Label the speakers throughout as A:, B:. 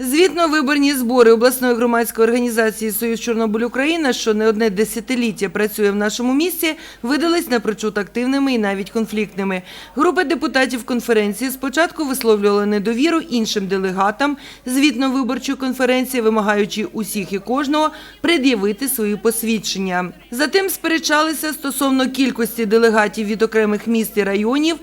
A: Звітно-виборні збори обласної громадської організації Союз Чорнобиль Україна, що не одне десятиліття працює в нашому місті, видались напрочуд активними і навіть конфліктними. Група депутатів конференції спочатку висловлювала недовіру іншим делегатам звітно-виборчої конференції, вимагаючи усіх і кожного пред'явити свої посвідчення. Затим сперечалися стосовно кількості делегатів від окремих міст і районів.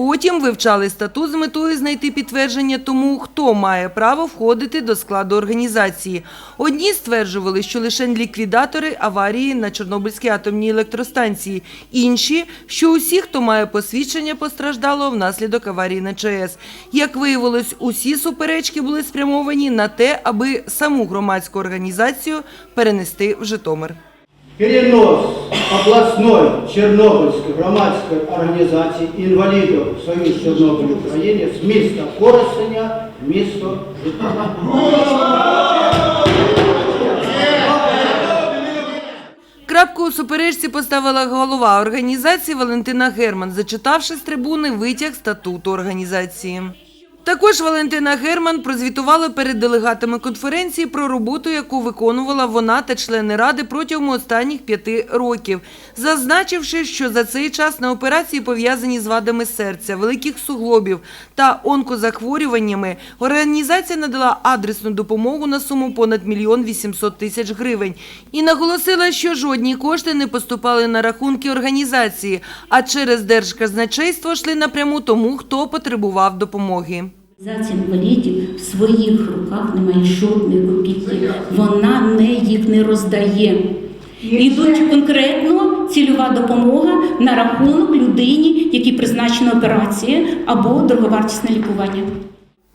A: Потім вивчали статут з метою знайти підтвердження тому, хто має право входити до складу організації. Одні стверджували, що лише ліквідатори аварії на Чорнобильській атомній електростанції, інші, що усі, хто має посвідчення, постраждало внаслідок аварії на ЧАЕС. Як виявилось, усі суперечки були спрямовані на те, аби саму громадську організацію перенести в Житомир.
B: Перенос областной Чернобыльской громадской организации инвалидов Союз Чернобыль Украины с места Коростеня в место Житомира.
A: Крапку у суперечці поставила голова організації Валентина Герман, зачитавши з трибуни витяг статуту організації. Також Валентина Герман прозвітувала перед делегатами конференції про роботу, яку виконувала вона та члени ради протягом останніх п'яти років, зазначивши, що за цей час на операції, пов'язані з вадами серця, великих суглобів та онкозахворюваннями, організація надала адресну допомогу на суму понад мільйон вісімсот тисяч гривень і наголосила, що жодні кошти не поступали на рахунки організації, а через держказначейство йшли напряму тому, хто потребував допомоги.
C: Організація інвалідів в своїх руках немає жодної копійки. Вона не їх не роздає. Ідуть конкретно цільова допомога на рахунок людині, якій призначена операція або дороговартісне лікування.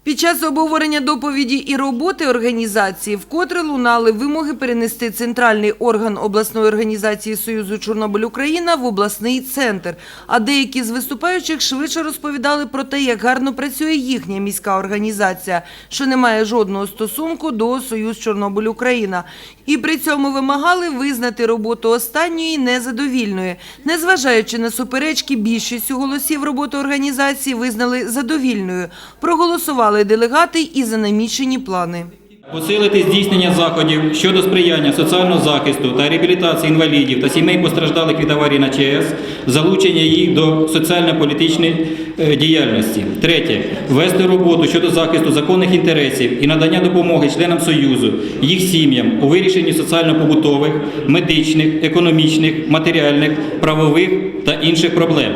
A: Під час обговорення доповіді і роботи організації вкотре лунали вимоги перенести центральний орган обласної організації Союзу Чорнобиль Україна в обласний центр. А деякі з виступаючих швидше розповідали про те, як гарно працює їхня міська організація, що не має жодного стосунку до Союз Чорнобиль Україна. І при цьому вимагали визнати роботу останньої незадовільною. Незважаючи на суперечки, більшістю голосів роботи організації визнали задовільною. Проголосували делегати і за намічені плани.
D: Посилити здійснення заходів щодо сприяння соціального захисту та реабілітації інвалідів та сімей постраждалих від аварії на ЧАЕС, залучення їх до соціально-політичної е, діяльності. Третє. Вести роботу щодо захисту законних інтересів і надання допомоги членам Союзу, їх сім'ям у вирішенні соціально-побутових, медичних, економічних, матеріальних, правових та інших проблем.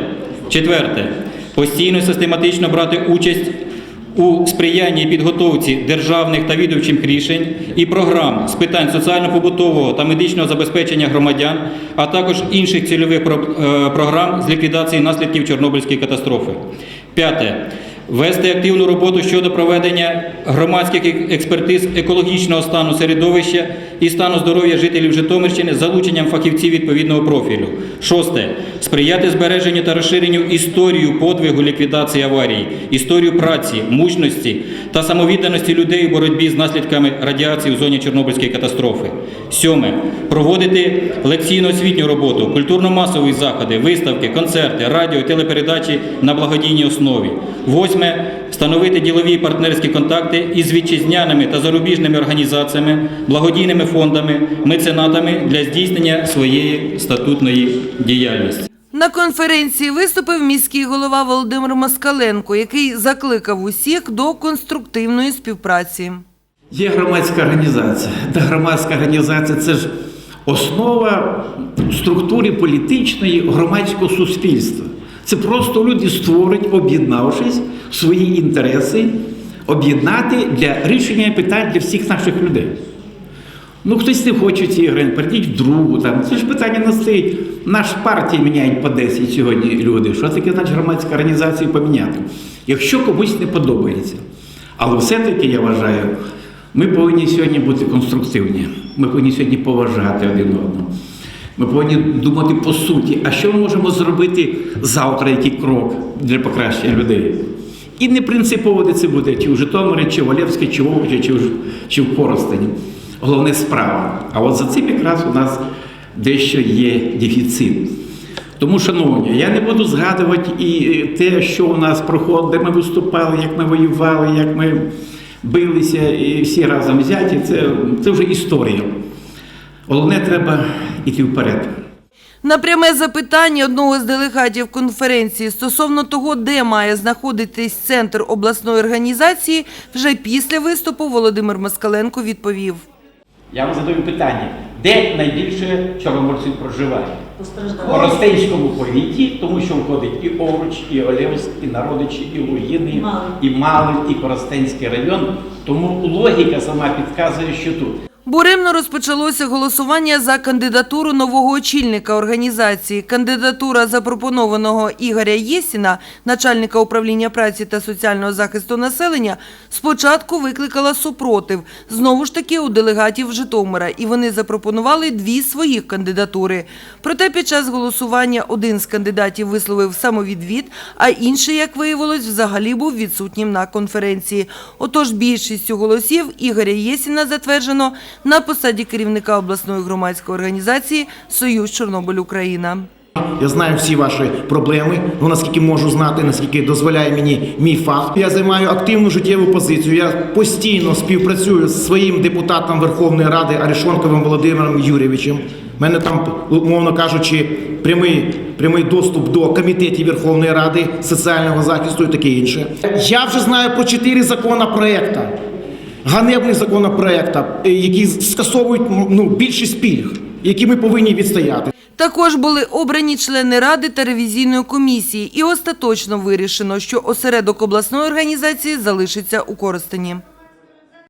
D: Четверте. Постійно і систематично брати участь у сприянні підготовці державних та відомчих рішень і програм з питань соціально-побутового та медичного забезпечення громадян, а також інших цільових е, програм з ліквідації наслідків Чорнобильської катастрофи. П'яте. Вести активну роботу щодо проведення громадських експертиз екологічного стану середовища і стану здоров'я жителів Житомирщини з залученням фахівців відповідного профілю. Шосте. Сприяти збереженню та розширенню історію подвигу ліквідації аварії, історію праці, мужності та самовідданості людей у боротьбі з наслідками радіації в зоні Чорнобильської катастрофи. Сьоме. Проводити лекційно-освітню роботу, культурно-масові заходи, виставки, концерти, радіо, телепередачі на благодійній основі. Восьме. Встановити ділові партнерські контакти із вітчизняними та зарубіжними організаціями, благодійними фондами, меценатами для здійснення своєї статутної діяльності.
A: На конференції виступив міський голова Володимир Москаленко, який закликав усіх до конструктивної співпраці.
E: Є громадська організація. Та громадська організація це ж основа структури політичної громадського суспільства. Це просто люди створять, об'єднавшись свої інтереси, об'єднати для рішення питань для всіх наших людей. Ну, хтось не хоче цієї гри, перейдіть в другу. Там. Це ж питання не стоїть. Наш партії міняють по 10 сьогодні люди. Що таке значить громадська організація поміняти? Якщо комусь не подобається. Але все-таки я вважаю, ми повинні сьогодні бути конструктивні. Ми повинні сьогодні поважати один одного. Ми повинні думати по суті, а що ми можемо зробити завтра, який крок для покращення людей. І не принципово де це буде, чи в Житомирі, чи в Олевській, чи в Овочі, чи в, чи в Коростені. Головне справа. А от за цим якраз у нас дещо є дефіцит. Тому, шановні, я не буду згадувати і те, що у нас проходило, де ми виступали, як ми воювали, як ми билися і всі разом взяті, це, це вже історія. Головне, треба йти вперед.
A: На пряме запитання одного з делегатів конференції стосовно того, де має знаходитись центр обласної організації, вже після виступу Володимир Москаленко відповів.
E: Я вам задаю питання, де найбільше чорноморців проживає? У Коростенському повіті, тому що входить і Овруч, і Олевськ, і Народичі, і Луїни, і Малин, і Коростенський район. Тому логіка сама підказує, що тут.
A: Буремно розпочалося голосування за кандидатуру нового очільника організації. Кандидатура запропонованого Ігоря Єсіна, начальника управління праці та соціального захисту населення, спочатку викликала супротив, знову ж таки у делегатів Житомира, і вони запропонували дві своїх кандидатури. Проте під час голосування один з кандидатів висловив самовідвід, а інший, як виявилось, взагалі був відсутнім на конференції. Отож, більшістю голосів Ігоря Єсіна затверджено на посаді керівника обласної громадської організації Союз Чорнобиль Україна.
F: Я знаю всі ваші проблеми, ну наскільки можу знати, наскільки дозволяє мені мій фах. Я займаю активну життєву позицію. Я постійно співпрацюю з своїм депутатом Верховної Ради Аришонковим Володимиром Юрійовичем. У мене там, умовно кажучи, прямий, прямий доступ до комітетів Верховної Ради соціального захисту і таке інше. Я вже знаю про чотири законопроекта, ганебних законопроекта, е, які скасовують ну, більшість пільг, які ми повинні відстояти.
A: Також були обрані члени ради та ревізійної комісії, і остаточно вирішено, що осередок обласної організації залишиться у Коростені.